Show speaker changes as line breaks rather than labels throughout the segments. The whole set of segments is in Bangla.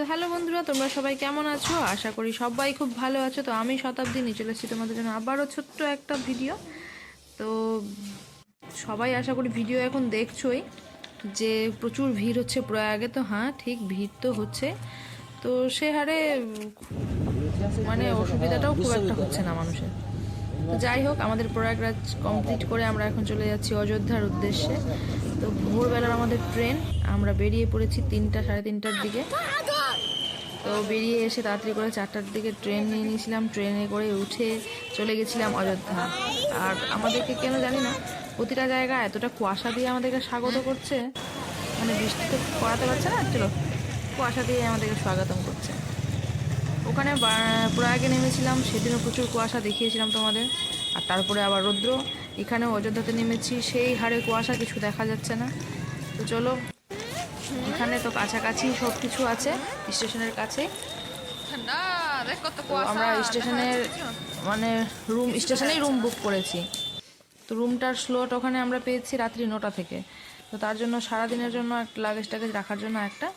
তো হ্যালো বন্ধুরা, তোমরা সবাই কেমন আছো? আশা করি সবাই খুব ভালো আছো। তো আমি শতাব্দী নিয়ে চলে এসেছি তোমাদের জন্য আবারও ছোট্ট একটা ভিডিও। তো সবাই আশা করি ভিডিও এখন দেখছোই যে প্রচুর ভিড় হচ্ছে প্রয়াগে তো হ্যাঁ ঠিক ভিড় তো হচ্ছে। তো সে হারে মানে অসুবিধাটাও খুব একটা হচ্ছে না মানুষের। যাই হোক, আমাদের প্রয়াগরাজ কমপ্লিট করে আমরা এখন চলে যাচ্ছি অযোধ্যার উদ্দেশ্যে। তো ভোরবেলার আমাদের ট্রেন, আমরা বেরিয়ে পড়েছি তিনটা, সাড়ে তিনটার দিকে। তো বেরিয়ে এসে তাড়াতাড়ি করে চারটার দিকে ট্রেন নিয়ে নিয়েছিলাম। ট্রেনে করে উঠে চলে গেছিলাম অযোধ্যা। আর আমাদেরকে কেন জানি না, প্রতিটা জায়গা এতটা কুয়াশা দিয়ে আমাদেরকে স্বাগত করছে। মানে বৃষ্টি তো করাতে পারছে না, চলো। কুয়াশা দিয়ে আমাদেরকে স্বাগতম করছে। ওখানে প্রয়াগে নেমেছিলাম, সেদিনও প্রচুর কুয়াশা দেখিয়েছিলাম তোমাদের। আর তারপরে আবার রৌদ্র। এখানেও অযোধ্যাতে নেমেছি, সেই হারে কুয়াশা কিছু দেখা যাচ্ছে না। তো চলো এখানে তো কাছাকাছি সব কিছু আছে স্টেশনের কাছে। আমরা স্টেশনের মানে রুম স্টেশনেই রুম বুক করেছি। তো রুমটার স্লোট ওখানে আমরা পেয়েছি রাত্রি নটা থেকে। তো তার জন্য সারা দিনের জন্য একটা লাগেজ টাগেজ রাখার জন্য একটা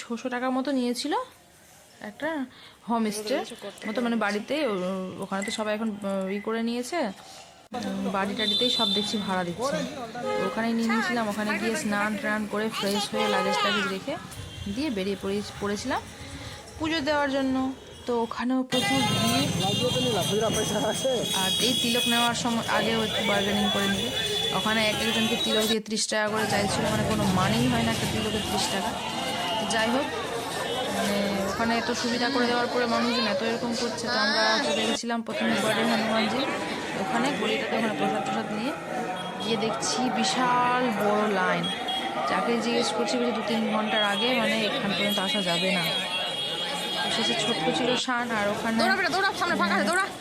ছশো টাকার মতো নিয়েছিল একটা হোম স্টে মতো মানে বাড়িতে ওখানে তো সবাই এখন ই করে নিয়েছে। বাড়ি টাড়িতেই সব দেখছি, ভাড়া দিচ্ছে। তো ওখানেই নিয়ে নিয়েছিলাম, ওখানে গিয়ে স্নান টান করে ফ্রেশ হয়ে লাগেজ টাগেজ রেখে দিয়ে বেরিয়ে পড়ে, পড়েছিলাম পুজো দেওয়ার জন্য। তো ওখানেও প্রচুর আর এই তিলক নেওয়ার সময় আগেও একটু বার্গেনিং করে নিবে ওখানে এক একজনকে তিলক দিয়ে ত্রিশ টাকা করে চাইছিল মানে কোনো মানেই হয় না একটা তিলকের ত্রিশ টাকা। যাই হোক মানে ওখানে এত সুবিধা করে দেওয়ার পরে মানুষজন এত এরকম করছে, তো আমরা চলে গেছিলাম প্রথমে গড়ে হনুমানজি ওখানে গলিটাতে ওখানে প্রসাদ প্রসাদ নিয়ে গিয়ে দেখছি বিশাল বড় লাইন। যাকে জিজ্ঞেস করছি বলছি দু তিন ঘণ্টার আগে মানে এখান পর্যন্ত আসা যাবে না। শেষে ছোট্ট ছিল শান আর ওখানে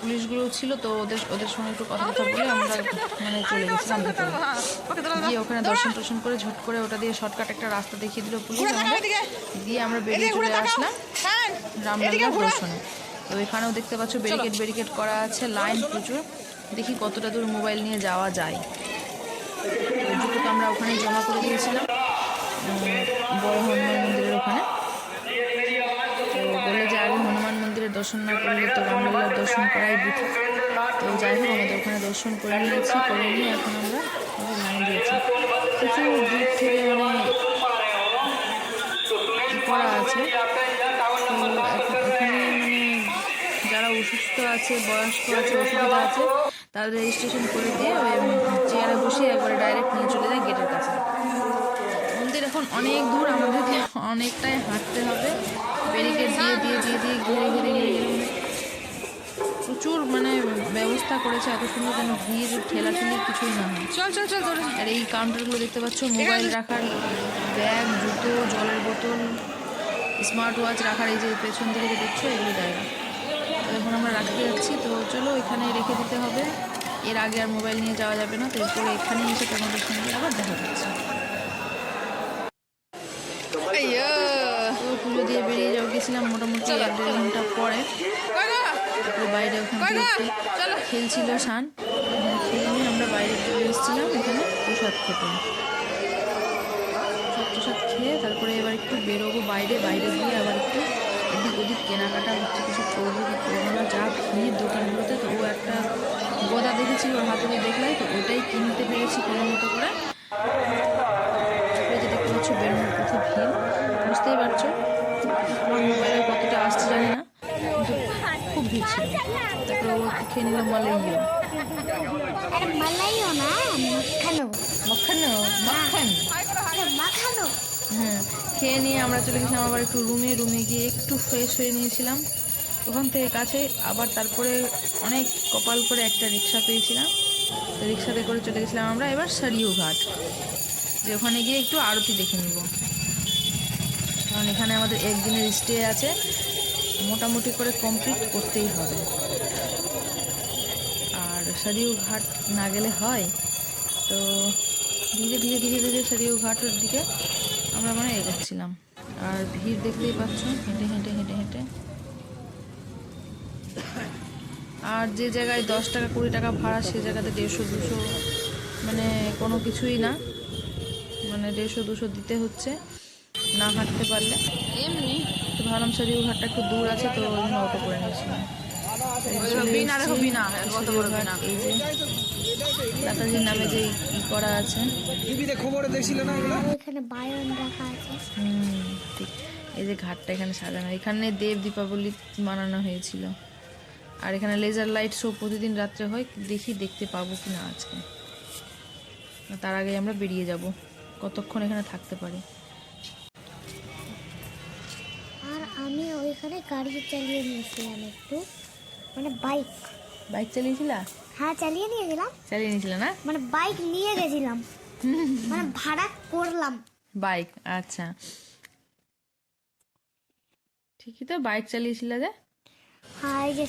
পুলিশগুলো ছিল তো ওদের ওদের সঙ্গে একটু কথা কথা বলে আমরা মানে চলে গেছিলাম গিয়ে ওখানে দর্শন টর্শন করে ঝুট করে ওটা দিয়ে শর্টকাট একটা রাস্তা দেখিয়ে দিল পুলিশ। দিয়ে আমরা বেরিয়ে চলে আসলাম।
হ্যাঁ। এদিকে
দর্শনে। তো এখানেও দেখতে পাচ্ছ ব্যারিকেড ব্যারিকেড করা আছে লাইন প্রচুর। দেখি কতটা দূর মোবাইল নিয়ে যাওয়া যায়। তো আমরা ওখানে জমা করে দিয়েছিলাম বড় হনুমান মন্দিরের ওখানে। তো বলে যে আগে হনুমান মন্দিরের দর্শন না করলে তো রামলাল্লার দর্শন করাই বৃথা তো যাই হোক, আমাদের ওখানে দর্শন করে নিয়েছি, করে নিয়ে এখন আমরা লাইন দিয়েছি প্রচুর দূর থেকে মানে করা আছে। তো এখানে মানে যারা অসুস্থ আছে, বয়স্ক আছে, অসুবিধা আছে তাদের রেজিস্ট্রেশন করে দিয়ে ওই চেয়ারে বসে একবারে ডাইরেক্ট নিয়ে চলে যায় গেটের কাছে। মন্দির এখন অনেক দূর, আমাদেরকে অনেকটাই হাঁটতে হবে। ব্যারিকেড দিয়ে দিয়ে দিয়ে দিয়ে ঘুরে ঘুরে, ঘিরে প্রচুর মানে ব্যবস্থা করেছে, এত সুন্দর যেন ভিড়, ঠেলাঠেলি কিছুই না।
চল চল চল দৌড়ে
আর এই কাউন্টারগুলো দেখতে পাচ্ছ মোবাইল রাখার ব্যাগ জুতো, জলের বোতল স্মার্ট ওয়াচ রাখার এই যে পেছন দিকে যে দেখছ, এগুলো জায়গা। এখন আমরা রাখতে যাচ্ছি, তো চলো রেখে দিতে হবে? এর আগে আর মোবাইল নিয়ে যাওয়া যাবে না তো এরপরে এখানে এসে তোমাদের সঙ্গে আবার দেখা যাচ্ছে পুজো দিয়ে বেরিয়ে যাও গেছিলাম মোটামুটি এক দেড় ঘণ্টা পরে। তারপরে বাইরে ওখান খেলছিল শান। খেলে নিয়ে আমরা বাইরে চলে এসেছিলাম এখানে প্রসাদ খেতে। প্রসাদ প্রসাদ খেয়ে তারপরে এবার একটু বেরোবো বাইরে বাইরে গিয়ে আবার একটু এদিক ওদিক কেনাকাটা হচ্ছে কিছু করব কি করব না যা ভিড় দোকানগুলোতে তো ও একটা গদা দেখেছি ওর হাতে দেখলাই তো ওটাই কিনতে পেরেছি কোনো মতো করে। তারপরে যে দেখতে পাচ্ছ বেরোনোর পথে ভিড় বুঝতেই পারছ। আমার মোবাইলে কতটা আসছে জানি না কিন্তু খুব ভিড় ছিল। তারপরে ও খেয়ে নিল মালাইও।
মালাইও না মাখানো।
মাখানো মাখান। হ্যাঁ খেয়ে নিয়ে আমরা চলে গেছিলাম আবার একটু রুমে রুমে গিয়ে একটু ফ্রেশ হয়ে নিয়েছিলাম। ওখান থেকে কাছে আবার তারপরে অনেক কপাল করে একটা রিক্সা পেয়েছিলাম। রিক্সাতে করে চলে গেছিলাম আমরা এবার সারিউ ঘাট যে ওখানে গিয়ে একটু আরতি দেখে নিব। কারণ এখানে আমাদের একদিনের স্টে আছে, মোটামুটি করে কমপ্লিট করতেই হবে। আর সারিউ ঘাট না গেলে হয়, তো ধীরে ধীরে ধীরে ধীরে সারিউ ঘাটের দিকে আমরা মানে এগোচ্ছিলাম। আর ভিড় দেখতেই পাচ্ছ, হেঁটে হেঁটে হেঁটে হেঁটে। আর যে জায়গায় দশ টাকা, কুড়ি টাকা ভাড়া, সে জায়গাতে দেড়শো, দুশো মানে কোনো কিছুই না। মানে দেড়শো, দুশো দিতে হচ্ছে, না হাঁটতে পারলে।
এমনি
ধরম শরীর ঘাটটা একটু দূর আছে, তো ওই অটো করে নিয়েছিলাম।
বিনা দেখো বিনা কত বড় বিনা
দাদাজির নামে যে ই করা আছে।
টিভিতে খবরে দেখছিল না এগুলো
আর বায়ন রাখা আছে।
হুম ঠিক। এই যে ঘাটটা এখানে সাজানো এখানে দেব দীপাবলি মানানো হয়েছিল। আর এখানে লেজার লাইট শো প্রতিদিন রাত্রে হয় দেখি দেখতে পাবো কি না আজকে। তার আগে আমরা বেরিয়ে যাব কতক্ষণ এখানে থাকতে পারি।
আর আমি ওইখানে গাড়ি চালিয়ে নিয়েছিলাম একটু। মানে বাইক
বাইক চালিয়েছিলা?
হ্যাঁ চালিয়ে নিয়েছিলাম।
চালিয়ে নিয়েছিলে না?
মানে বাইক নিয়ে গেছিলাম। মানে ভাড়া করলাম।
বাইক আচ্ছা। ঠিকই তো বাইক চালিয়েছিলে যে?
আর এই যে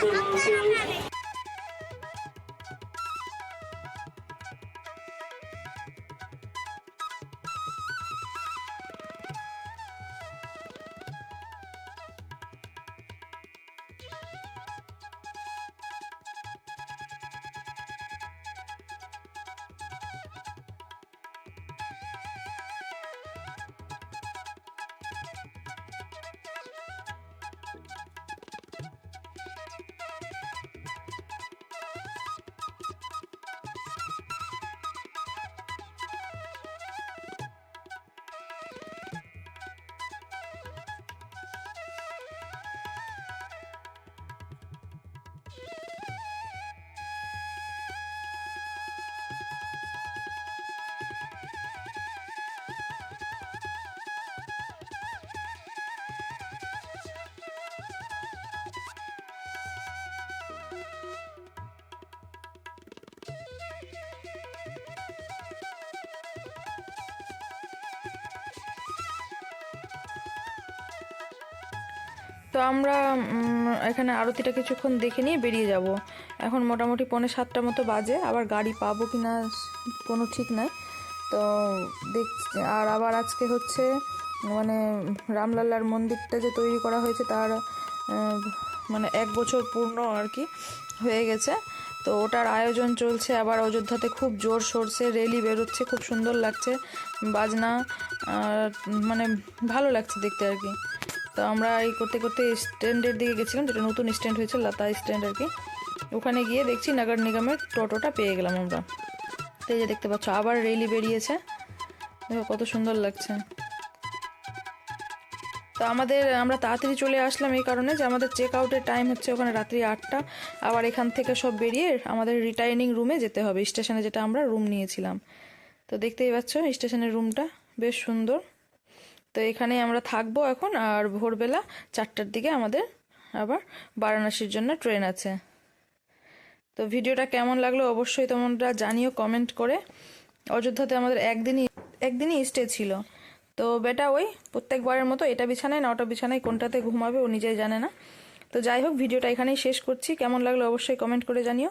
Áo.
তো আমরা এখানে আরতিটা কিছুক্ষণ দেখে নিয়ে বেরিয়ে যাব। এখন মোটামুটি পৌনে সাতটা মতো বাজে, আবার গাড়ি পাবো কি না কোনো ঠিক নাই। তো দেখ আর আবার আজকে হচ্ছে মানে রামলাল্লার মন্দিরটা যে তৈরি করা হয়েছে তার মানে এক বছর পূর্ণ আর কি হয়ে গেছে। তো ওটার আয়োজন চলছে, আবার অযোধ্যাতে খুব জোর সরছে রেলি বেরোচ্ছে, খুব সুন্দর লাগছে, বাজনা মানে ভালো লাগছে দেখতে আর কি। তো আমরা এই করতে করতে স্ট্যান্ডের দিকে গেছিলাম, যেটা নতুন স্ট্যান্ড হয়েছে, লতা স্ট্যান্ড আর কি। ওখানে গিয়ে দেখছি নগর নিগমের টোটোটা পেয়ে গেলাম আমরা। তো এই যে দেখতে পাচ্ছ, আবার রেলি বেরিয়েছে। দেখো কত সুন্দর লাগছে। তো আমাদের, আমরা তাড়াতাড়ি চলে আসলাম এই কারণে যে আমাদের চেক আউটের টাইম হচ্ছে ওখানে রাত্রি আটটা। আবার এখান থেকে সব বেরিয়ে আমাদের রিটার্নিং রুমে যেতে হবে স্টেশনে যেটা আমরা রুম নিয়েছিলাম। তো দেখতেই পাচ্ছ স্টেশনের রুমটা বেশ সুন্দর। তো এখানে আমরা থাকব এখন, আর ভোরবেলা চারটার দিকে আমাদের আবার বারাণসীর জন্য ট্রেন আছে। তো ভিডিওটা কেমন লাগল অবশ্যই তোমরা জানিও, কমেন্ট করে। অযোধ্যাতে আমাদের একদিনই একদিনই স্টে ছিল। তো বেটা ওই প্রত্যেকবারের মতো এটা বিছানায় না ওটা বিছানায় কোনটাতে ঘুমাবে ও নিজেই জানে না। তো যাই হোক, ভিডিওটা এখানেই শেষ করছি। কেমন লাগল অবশ্যই কমেন্ট করে জানিও।